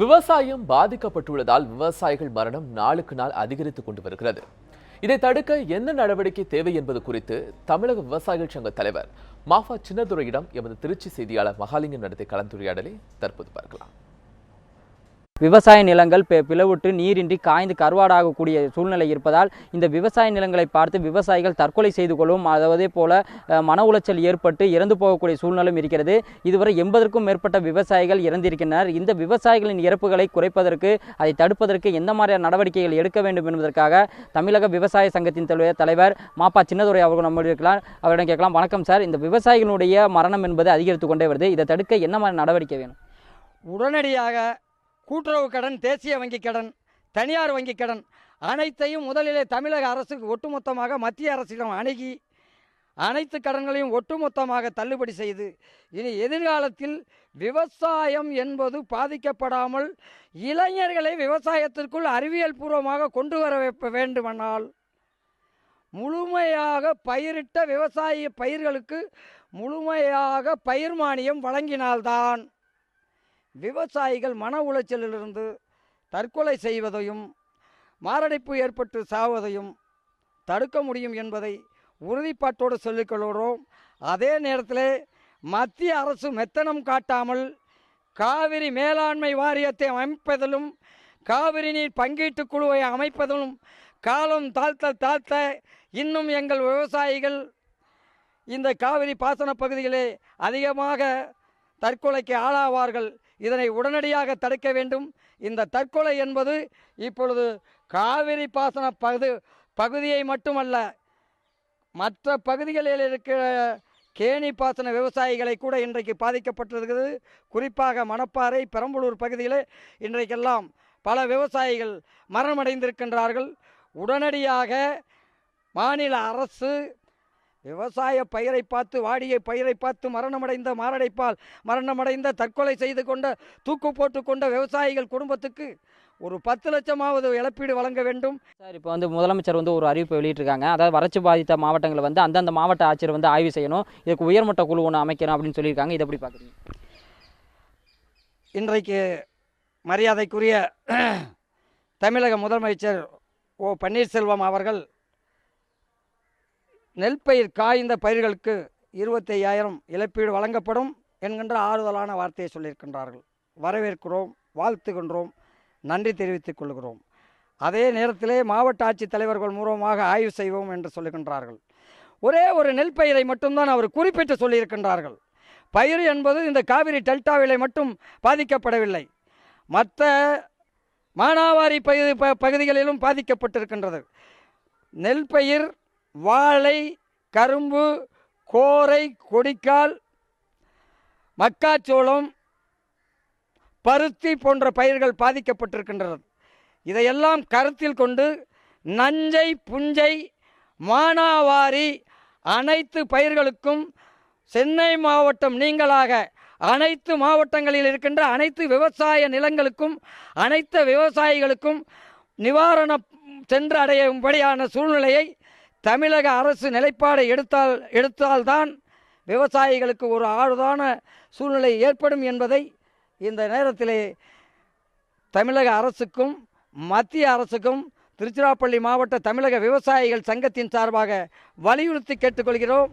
விவசாயம் பாதிக்கப்பட்டுள்ளதால் விவசாயிகள் மரணம் நாளுக்கு நாள் அதிகரித்துக் கொண்டு வருகிறது. இதை தடுக்க என்ன நடவடிக்கை தேவை என்பது குறித்து தமிழக விவசாயிகள் சங்க தலைவர் மாஃபா சின்னதுரையிடம் எமது திருச்சி செய்தியாளர் மகாலிங்கம் நடத்திய கலந்துரையாடலை தற்போது பார்க்கலாம். விவசாய நிலங்கள் பிளவுற்று நீரின்றி காய்ந்து கருவாடாகக்கூடிய சூழ்நிலை இருப்பதால் இந்த விவசாய நிலங்களை பார்த்து விவசாயிகள் தற்கொலை செய்து கொள்ளும் அதே போல மன உளைச்சல் ஏற்பட்டு இறந்து போகக்கூடிய சூழ்நிலையும் இருக்கிறது. இதுவரை எண்பதற்கும் மேற்பட்ட விவசாயிகள் இறந்திருக்கின்றனர். இந்த விவசாயிகளின் இறப்புகளை குறைப்பதற்கு அதை தடுப்பதற்கு எந்த மாதிரியான நடவடிக்கைகள் எடுக்க வேண்டும் என்பதற்காக தமிழக விவசாய சங்கத்தின் தலைவர் தலைவர் மாப்பா சின்னதுரை அவர்கள் நம்ம இருக்கலாம். அவரிடம் கேட்கலாம். வணக்கம் சார். இந்த விவசாயிகளுடைய மரணம் என்பது அதிகரித்து கொண்டே வருது. இதை தடுக்க என்ன மாதிரி நடவடிக்கை வேணும்? உடனடியாக கூட்டுறவு கடன் தேசிய வங்கி கடன் தனியார் வங்கி கடன் அனைத்தையும் முதலிலே தமிழக அரசுக்கு ஒட்டுமொத்தமாக மத்திய அரசிடம் அணுகி அனைத்து கடன்களையும் ஒட்டுமொத்தமாக தள்ளுபடி செய்து இனி எதிர்காலத்தில் விவசாயம் என்பது பாதிக்கப்படாமல் இளைஞர்களை விவசாயத்திற்குள் அறிவியல் பூர்வமாக கொண்டு வர வைப்ப வேண்டுமானால் முழுமையாக பயிரிட்ட விவசாய பயிர்களுக்கு முழுமையாக பயிர் மானியம் வழங்கினால்தான் விவசாயிகள் மன உளைச்சலிலிருந்து தற்கொலை செய்வதையும் மாரடைப்பு ஏற்பட்டு சாவதையும் தடுக்க முடியும் என்பதை உறுதிப்பாட்டோடு சொல்லிக்கொள்கிறோம். அதே நேரத்தில் மத்திய அரசு மெத்தனம் காட்டாமல் காவிரி மேலாண்மை வாரியத்தை அமைப்பதிலும் காவிரி நீர் பங்கீட்டு குழுவை அமைப்பதிலும் காலம் தாழ்த்த தாழ்த்த இன்னும் எங்கள் விவசாயிகள் இந்த காவிரி பாசன பகுதிகளே அதிகமாக தற்கொலைக்கு ஆளாவார்கள். இதனை உடனடியாக தடுக்க வேண்டும். இந்த தற்கொலை என்பது இப்பொழுது காவிரி பாசன பகுதி பகுதியை மட்டுமல்ல மற்ற பகுதிகளில் இருக்கிற கேணி பாசன விவசாயிகளை கூட இன்றைக்கு பாதிக்கப்பட்டிருக்கிறது. குறிப்பாக மணப்பாறை பெரம்பலூர் பகுதியில் இன்றைக்கெல்லாம் பல விவசாயிகள் மரணமடைந்திருக்கின்றார்கள். உடனடியாக மாநில அரசு விவசாய பயிரை பார்த்து வாடிய பயிரை பார்த்து மரணமடைந்த மாரடைப்பால் மரணமடைந்த தற்கொலை செய்து கொண்ட தூக்கு போட்டு கொண்ட விவசாயிகள் குடும்பத்துக்கு ஒரு பத்து லட்சமாவது இழப்பீடு வழங்க வேண்டும். சார் இப்போ வந்து முதலமைச்சர் வந்து ஒரு அறிவிப்பை வெளியிட்டிருக்காங்க. அதாவது வறட்சி பாதித்த மாவட்டங்களை வந்து அந்தந்த மாவட்ட ஆட்சியர் வந்து ஆய்வு செய்யணும். இதுக்கு உயர்மட்ட குழு ஒன்று அமைக்கணும் அப்படின்னு சொல்லியிருக்காங்க. இதை எப்படி பார்க்குறீங்க? இன்றைக்கு மரியாதைக்குரிய தமிழக முதலமைச்சர் ஓ பன்னீர்செல்வம் அவர்கள் நெல் பயிர் காய்ந்த பயிர்களுக்கு இருபத்தையாயிரம் இழப்பீடு வழங்கப்படும் என்கின்ற ஆறுதலான வார்த்தையை சொல்லியிருக்கின்றார்கள். வரவேற்கிறோம் வாழ்த்துகின்றோம் நன்றி தெரிவித்துக் கொள்கிறோம். அதே நேரத்திலே மாவட்ட ஆட்சித் தலைவர்கள் மூலமாக ஆய்வு செய்வோம் என்று சொல்லுகின்றார்கள். ஒரே ஒரு நெல் பயிரை மட்டும்தான் அவர் குறிப்பிட்டு சொல்லியிருக்கின்றார்கள். பயிர் என்பது இந்த காவிரி டெல்டாவிலே மட்டும் பாதிக்கப்படவில்லை. மற்ற மானாவாரி பகுதி ப- பகுதிகளிலும் பாதிக்கப்பட்டிருக்கின்றது. நெல் பயிர் வாழை கரும்பு கோரை கொடிக்கால் மக்காச்சோளம் பருத்தி போன்ற பயிர்கள் பாதிக்கப்பட்டிருக்கின்றது. இதையெல்லாம் கருத்தில் கொண்டு நஞ்சை புஞ்சை மானாவாரி அனைத்து பயிர்களுக்கும் சென்னை மாவட்டம் நீங்களாக அனைத்து மாவட்டங்களில் இருக்கின்ற அனைத்து விவசாய நிலங்களுக்கும் அனைத்து விவசாயிகளுக்கும் நிவாரணம் சென்றடையும்படியான சூழ்நிலையை தமிழக அரசு நிலைப்பாடை எடுத்தால் எடுத்தால்தான் விவசாயிகளுக்கு ஒரு ஆழ்தான சூழ்நிலை ஏற்படும் என்பதை இந்த நேரத்திலே தமிழக அரசுக்கும் மத்திய அரசுக்கும் திருச்சிராப்பள்ளி மாவட்ட தமிழக விவசாயிகள் சங்கத்தின் சார்பாக வலியுறுத்தி கேட்டுக்கொள்கிறோம்.